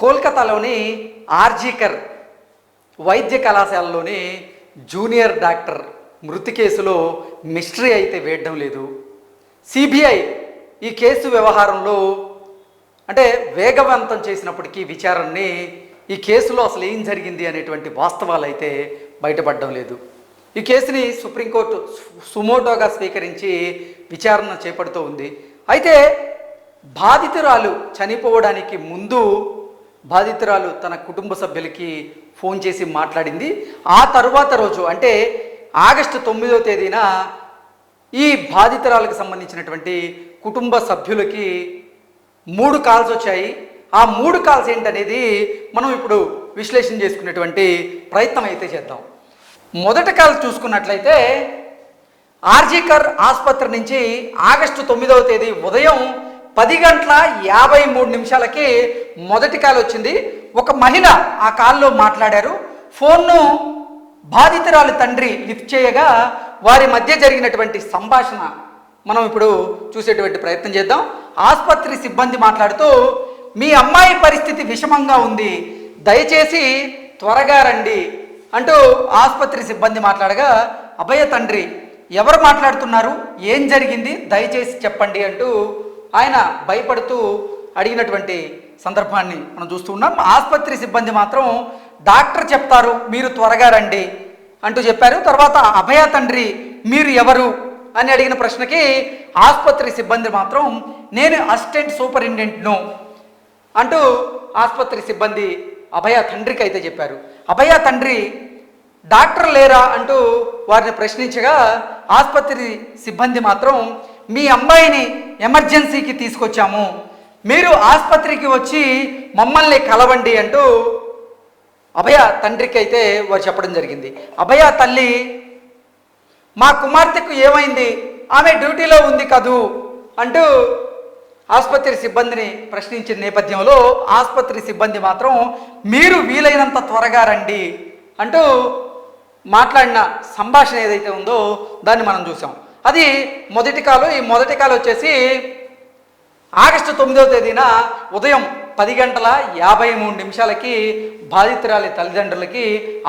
కోల్కతాలోని ఆర్జీకర్ వైద్య కళాశాలలోని junior doctor మృతి కేసులో మిస్టరీ అయితే వేయడం లేదు. సిబిఐ ఈ కేసు వ్యవహారంలో అంటే వేగవంతం చేసినప్పటికీ విచారణని ఈ కేసులో అసలు ఏం జరిగింది అనేటువంటి వాస్తవాలు అయితే బయటపడడం లేదు. ఈ కేసుని సుప్రీంకోర్టు సుమోటోగా స్వీకరించి విచారణ చేపడుతూ ఉంది. అయితే బాధితురాలు చనిపోవడానికి ముందు బాధితురాలు తన కుటుంబ సభ్యులకి ఫోన్ చేసి మాట్లాడింది. ఆ తరువాత రోజు అంటే ఆగస్టు తొమ్మిదో తేదీన ఈ బాధితురాలకు సంబంధించినటువంటి కుటుంబ సభ్యులకి మూడు కాల్స్ వచ్చాయి. ఆ మూడు కాల్స్ ఏంటనేది మనం ఇప్పుడు విశ్లేషణ చేసుకునేటువంటి ప్రయత్నం అయితే చేద్దాం. మొదటి కాల్ చూసుకున్నట్లయితే ఆర్జీకర్ ఆసుపత్రి నుంచి ఆగస్టు తొమ్మిదవ తేదీ ఉదయం పది గంటల యాభై మూడు నిమిషాలకి మొదటి కాల్ వచ్చింది. ఒక మహిళ ఆ కాల్లో మాట్లాడారు. ఫోన్ను బాధితురాలి తండ్రి లిఫ్ట్ చేయగా వారి మధ్య జరిగినటువంటి సంభాషణ మనం ఇప్పుడు చూసేటువంటి ప్రయత్నం చేద్దాం. ఆసుపత్రి సిబ్బంది మాట్లాడుతూ మీ అమ్మాయి పరిస్థితి విషమంగా ఉంది. దయచేసి త్వరగా రండి. అంటూ ఆసుపత్రి సిబ్బంది మాట్లాడగా అభయ తండ్రి ఎవరు మాట్లాడుతున్నారు? ఏం జరిగింది? దయచేసి చెప్పండి అంటూ ఆయన భయపడుతూ అడిగినటువంటి సందర్భాన్ని మనం చూస్తూ ఉన్నాం. ఆసుపత్రి సిబ్బంది మాత్రం డాక్టర్ చెప్తారు మీరు త్వరగా రండి అంటూ చెప్పారు. తర్వాత అభయ తండ్రి మీరు ఎవరు? అని అడిగిన ప్రశ్నకి ఆసుపత్రి సిబ్బంది మాత్రం నేను అసిస్టెంట్ సూపరింటెండెంట్ను అంటూ ఆసుపత్రి సిబ్బంది అభయ తండ్రికి అయితే చెప్పారు. అభయ తండ్రి డాక్టర్ లేరా? అంటూ వారిని ప్రశ్నించగా ఆసుపత్రి సిబ్బంది మాత్రం మీ అమ్మాయిని ఎమర్జెన్సీకి తీసుకొచ్చాము. మీరు ఆసుపత్రికి వచ్చి మమ్మల్ని కలవండి అంటూ అభయ తండ్రికి అయితే వారు చెప్పడం జరిగింది. అభయ తల్లి మా కుమార్తెకు ఏమైంది? ఆమె డ్యూటీలో ఉంది కదూ? అంటూ ఆసుపత్రి సిబ్బందిని ప్రశ్నించిన నేపథ్యంలో ఆసుపత్రి సిబ్బంది మాత్రం మీరు వీలైనంత త్వరగా రండి అంటూ మాట్లాడిన సంభాషణ ఏదైతే ఉందో దాన్ని మనం చూసాం. అది మొదటి కాలు ఈ మొదటి కాలు వచ్చేసి ఆగస్టు తొమ్మిదవ తేదీన ఉదయం పది గంటల యాభై మూడు నిమిషాలకి బాధితురాలి తల్లిదండ్రులకి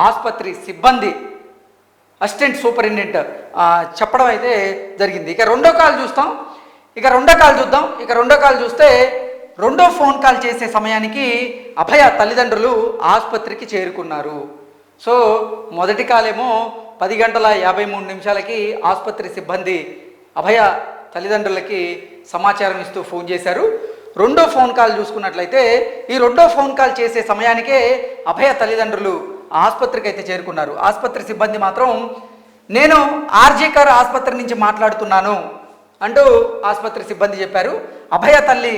ఆసుపత్రి సిబ్బంది అసిస్టెంట్ సూపరింటెండెంట్ చెప్పడం అయితే జరిగింది. ఇక రెండో కాల్ చూస్తాం. ఇక రెండో కాల్ చూద్దాం. ఇక రెండో కాల్ చూస్తే రెండో ఫోన్ కాల్ చేసే సమయానికి అభయ తల్లిదండ్రులు ఆసుపత్రికి చేరుకున్నారు. సో మొదటి కాలేమో పది గంటల యాభై మూడు నిమిషాలకి ఆసుపత్రి సిబ్బంది అభయ తల్లిదండ్రులకి సమాచారం ఇస్తూ ఫోన్ చేశారు. రెండో ఫోన్ కాల్ చూసుకున్నట్లయితే ఈ రెండో ఫోన్ కాల్ చేసే సమయానికే అభయ తల్లిదండ్రులు ఆసుపత్రికి అయితే చేరుకున్నారు. ఆసుపత్రి సిబ్బంది మాత్రం నేను ఆర్జీకర్ ఆసుపత్రి నుంచి మాట్లాడుతున్నాను అంటూ ఆసుపత్రి సిబ్బంది చెప్పారు. అభయ తల్లి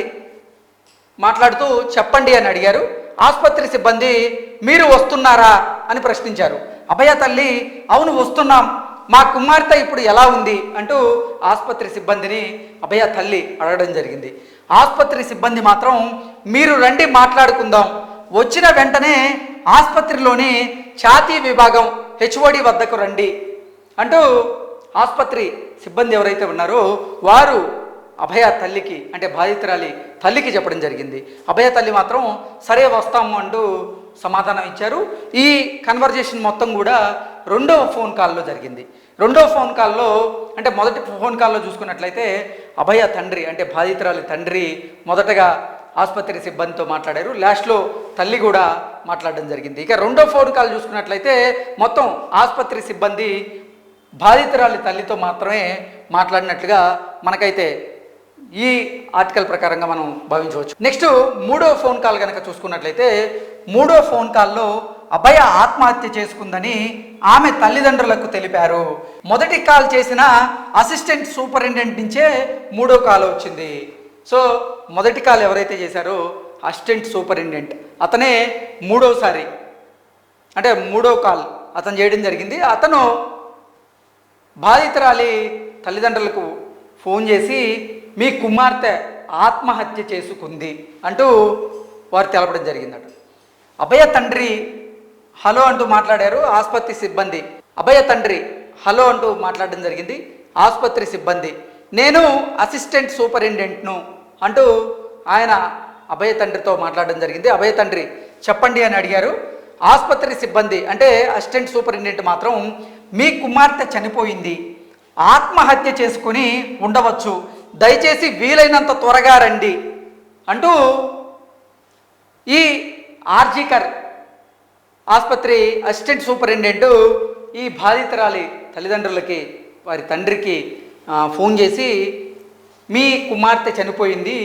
మాట్లాడుతూ చెప్పండి అని అడిగారు. ఆసుపత్రి సిబ్బంది మీరు వస్తున్నారా? అని ప్రశ్నించారు. అభయ తల్లి అవును వస్తున్నాం. మా కుమార్తె ఇప్పుడు ఎలా ఉంది? అంటూ ఆసుపత్రి సిబ్బందిని అభయ తల్లి అడగడం జరిగింది. ఆసుపత్రి సిబ్బంది మాత్రం మీరు రండి మాట్లాడుకుందాం. వచ్చిన వెంటనే ఆసుపత్రిలోని ఛాతీ విభాగం హెచ్ఓడి వద్దకు రండి. అంటూ ఆసుపత్రి సిబ్బంది ఎవరైతే ఉన్నారో వారు అభయ తల్లికి అంటే బాధితురాలి తల్లికి చెప్పడం జరిగింది. అభయ తల్లి మాత్రం సరే వస్తాము అంటూ సమాధానం ఇచ్చారు. ఈ కన్వర్జేషన్ మొత్తం కూడా రెండవ ఫోన్ కాల్లో జరిగింది. రెండవ ఫోన్ కాల్లో అంటే మొదటి ఫోన్ కాల్లో చూసుకున్నట్లయితే అభయ తండ్రి అంటే బాధితురాలి తండ్రి మొదటగా ఆసుపత్రి సిబ్బందితో మాట్లాడారు. లాస్ట్లో తల్లి కూడా మాట్లాడడం జరిగింది. ఇక రెండో ఫోన్ కాల్ చూసుకున్నట్లయితే మొత్తం ఆసుపత్రి సిబ్బంది బాధితురాలి తల్లితో మాత్రమే మాట్లాడినట్లుగా మనకైతే ఈ ఆర్టికల్ ప్రకారంగా మనం భావించవచ్చు. నెక్స్ట్ మూడో ఫోన్ కాల్ కనుక చూసుకున్నట్లయితే మూడో ఫోన్ కాల్లో అభయ ఆత్మహత్య చేసుకుందని ఆమె తల్లిదండ్రులకు తెలిపారు. మొదటి కాల్ చేసిన అసిస్టెంట్ సూపరింటెండెంట్ నుంచే మూడో కాల్ వచ్చింది. సో మొదటి కాల్ ఎవరైతే చేశారో అసిస్టెంట్ సూపరింటెండెంట్ అతనే మూడోసారి అంటే మూడో కాల్ అతను చేయడం జరిగింది. అతను బాధితురాలి తల్లిదండ్రులకు ఫోన్ చేసి మీ కుమార్తె ఆత్మహత్య చేసుకుంది అంటూ వారు తెలపడం జరిగిందట. అభయ తండ్రి హలో అంటూ మాట్లాడారు ఆసుపత్రి సిబ్బంది. అభయ తండ్రి హలో అంటూ మాట్లాడడం జరిగింది ఆసుపత్రి సిబ్బంది. నేను అసిస్టెంట్ సూపరింటెండెంట్ను అంటూ ఆయన అభయ తండ్రితో మాట్లాడడం జరిగింది. అభయ తండ్రి చెప్పండి అని అడిగారు. ఆసుపత్రి సిబ్బంది అంటే అసిస్టెంట్ సూపరింటెండెంట్ మాత్రం మీ కుమార్తె చనిపోయింది. ఆత్మహత్య చేసుకుని ఉండవచ్చు. దయచేసి వీలైనంత త్వరగా రండి అంటూ ఈ ఆర్జీకర్ ఆసుపత్రి అసిస్టెంట్ సూపరింటెండెంట్ ఈ బాధితురాలి తల్లిదండ్రులకి వారి తండ్రికి ఫోన్ చేసి మీ కుమార్తె చనిపోయింది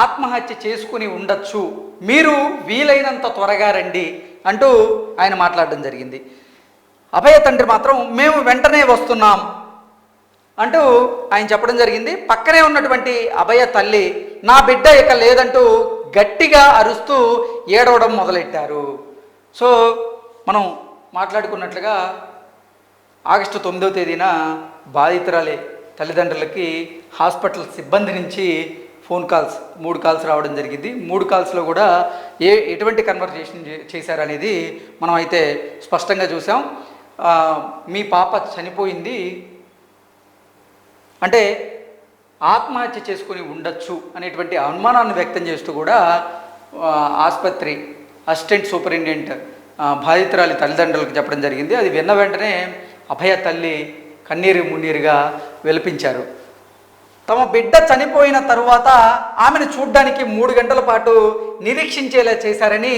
ఆత్మహత్య చేసుకుని ఉండొచ్చు మీరు వీలైనంత త్వరగా రండి అంటూ ఆయన మాట్లాడడం జరిగింది. అభయ తండ్రి మాత్రం మేము వెంటనే వస్తున్నాం అంటూ ఆయన చెప్పడం జరిగింది. పక్కనే ఉన్నటువంటి అభయ తల్లి నా బిడ్డ ఇక లేదంటూ గట్టిగా అరుస్తూ ఏడవడం మొదలెట్టారు. సో మనం మాట్లాడుకున్నట్లుగా ఆగస్టు తొమ్మిదవ తేదీన బాధితురాలే తల్లిదండ్రులకి హాస్పిటల్ సిబ్బంది నుంచి ఫోన్ కాల్స్ మూడు కాల్స్ రావడం జరిగింది. మూడు కాల్స్లో కూడా ఏ ఎటువంటి కన్వర్జేషన్ చే- చేశారనేది మనం అయితే స్పష్టంగా చూసాం మీ పాప చనిపోయింది అంటే ఆత్మహత్య చేసుకుని ఉండొచ్చు అనేటువంటి అనుమానాన్ని వ్యక్తం చేస్తూ కూడా ఆసుపత్రి అసిస్టెంట్ సూపరింటెండెంట్ బాధితురాలి తల్లిదండ్రులకు చెప్పడం జరిగింది. అది విన్న వెంటనే అభయ తల్లి కన్నీరు మున్నీరుగా విలపించారు. తమ బిడ్డ చనిపోయిన తరువాత ఆమెను చూడ్డానికి మూడు గంటల పాటు నిరీక్షించేలా చేశారని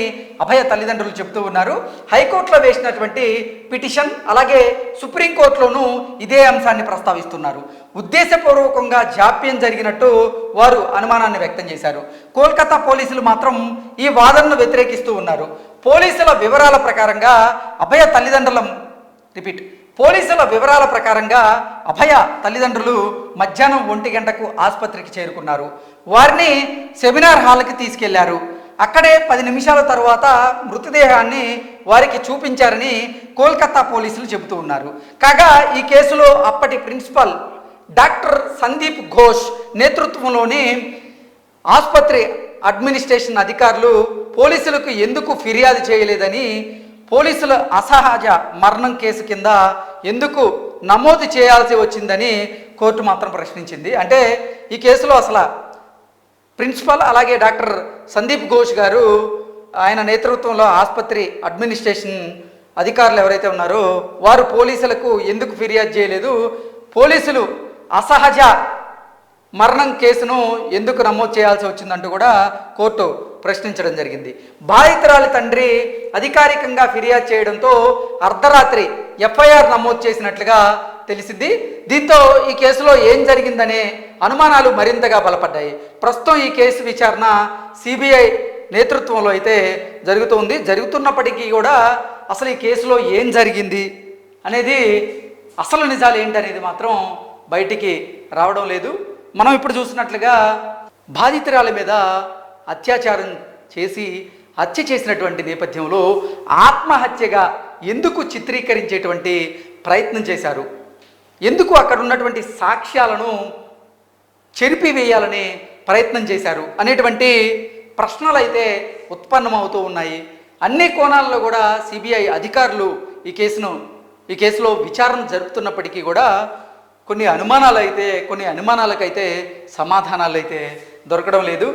అభయ తల్లిదండ్రులు చెబుతూ ఉన్నారు. హైకోర్టులో వేసినటువంటి పిటిషన్ అలాగే సుప్రీంకోర్టులోనూ ఇదే అంశాన్ని ప్రస్తావిస్తున్నారు. ఉద్దేశపూర్వకంగా జాప్యం జరిగినట్టు వారు అనుమానాన్ని వ్యక్తం చేశారు. కోల్కతా పోలీసులు మాత్రం ఈ వాదనను వ్యతిరేకిస్తూ ఉన్నారు. పోలీసుల వివరాల ప్రకారంగా అభయ తల్లిదండ్రుల రిపీట్ పోలీసుల వివరాల ప్రకారంగా అభయ తల్లిదండ్రులు మధ్యాహ్నం ఒంటి గంటకు ఆసుపత్రికి చేరుకున్నారు. వారిని సెమినార్ హాల్కి తీసుకెళ్ళారు. అక్కడే పది నిమిషాల తర్వాత మృతదేహాన్ని వారికి చూపించారని కోల్కతా పోలీసులు చెబుతూ ఉన్నారు. కాగా ఈ కేసులో అప్పటి ప్రిన్సిపల్ డాక్టర్ సందీప్ ఘోష్ నేతృత్వంలోని ఆసుపత్రి అడ్మినిస్ట్రేషన్ అధికారులు పోలీసులకు ఎందుకు ఫిర్యాదు చేయలేదని పోలీసుల అసహజ మరణం కేసు కింద ఎందుకు నమోదు చేయాల్సి వచ్చిందని కోర్టు మాత్రం ప్రశ్నించింది. అంటే ఈ కేసులో అసలు ప్రిన్సిపల్ అలాగే డాక్టర్ సందీప్ ఘోష్ గారు ఆయన నేతృత్వంలో ఆసుపత్రి అడ్మినిస్ట్రేషన్ అధికారులు ఎవరైతే ఉన్నారో వారు పోలీసులకు ఎందుకు ఫిర్యాదు చేయలేదు? పోలీసులు అసహజ మరణం కేసును ఎందుకు నమోదు చేయాల్సి వచ్చిందంటూ కూడా కోర్టు ప్రశ్నించడం జరిగింది. బాధితురాలి తండ్రి అధికారికంగా ఫిర్యాదు చేయడంతో అర్ధరాత్రి ఎఫ్ఐఆర్ నమోదు చేసినట్లుగా తెలిసింది. దీంతో ఈ కేసులో ఏం జరిగిందనే అనుమానాలు మరింతగా బలపడ్డాయి. ప్రస్తుతం ఈ కేసు విచారణ సిబిఐ నేతృత్వంలో అయితే జరుగుతుంది. జరుగుతున్నప్పటికీ కూడా అసలు ఈ కేసులో ఏం జరిగింది అనేది అసలు నిజాలు ఏంటనేది మాత్రం బయటికి రావడం లేదు. మనం ఇప్పుడు చూసినట్లుగా బాధితురాల మీద అత్యాచారం చేసి హత్య చేసినటువంటి నేపథ్యంలో ఆత్మహత్యగా ఎందుకు చిత్రీకరించేటువంటి ప్రయత్నం చేశారు? ఎందుకు అక్కడ ఉన్నటువంటి సాక్ష్యాలను చెరిపివేయాలనే ప్రయత్నం చేశారు? అనేటువంటి ప్రశ్నలు అయితే ఉత్పన్నమవుతూ ఉన్నాయి. అన్ని కోణాల్లో కూడా సిబిఐ అధికారులు ఈ కేసును ఈ కేసులో విచారణ జరుపుతున్నప్పటికీ కూడా కొన్ని అనుమానాలు అయితే కొన్ని అనుమానాలకైతే సమాధానాలు అయితే దొరకడం లేదు.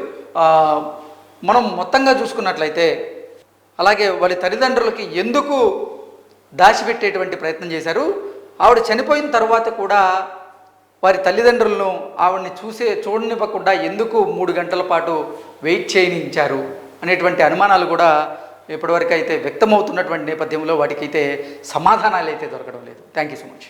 మనం మొత్తంగా చూసుకున్నట్లయితే అలాగే వాళ్ళ తల్లిదండ్రులకి ఎందుకు దాచిపెట్టేటువంటి ప్రయత్నం చేశారు? ఆవిడ చనిపోయిన తర్వాత కూడా వారి తల్లిదండ్రులను ఆవిడని చూసే చూడనివ్వకుండా ఎందుకు మూడు గంటల పాటు వెయిట్ చేయనించారు అనేటువంటి అనుమానాలు కూడా ఇప్పటివరకు అయితే వ్యక్తమవుతున్నటువంటి నేపథ్యంలో వాటికైతే సమాధానాలు అయితే దొరకడం లేదు. Thank you so much